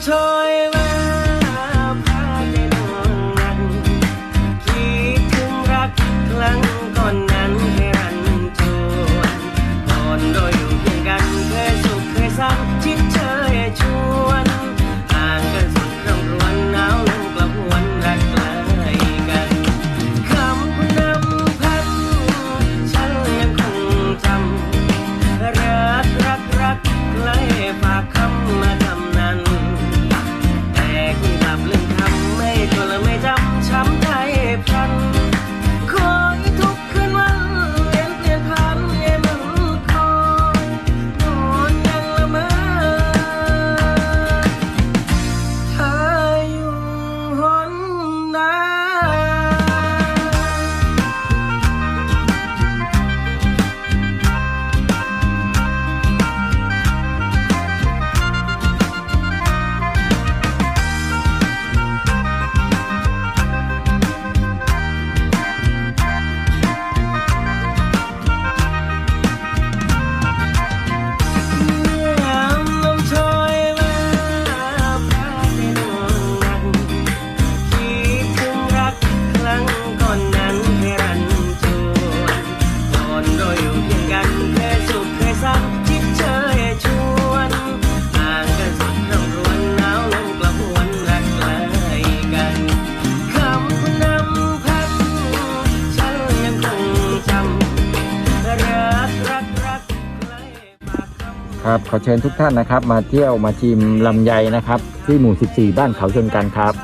told อำเคียงกันเคยสุขเคยซ้ำคิดเชยชวนห่างกัสุดร่ำรวนหนาวลมกระหวนรักไกลกันคำนำพันฉันยังคงจำรักรักรักใครคครับขอเชิญทุกท่านนะครับ มาเที่ยวมาชิมลำไยนะครับ ที่หมู่ 14 บ้านเขาชนกันครับ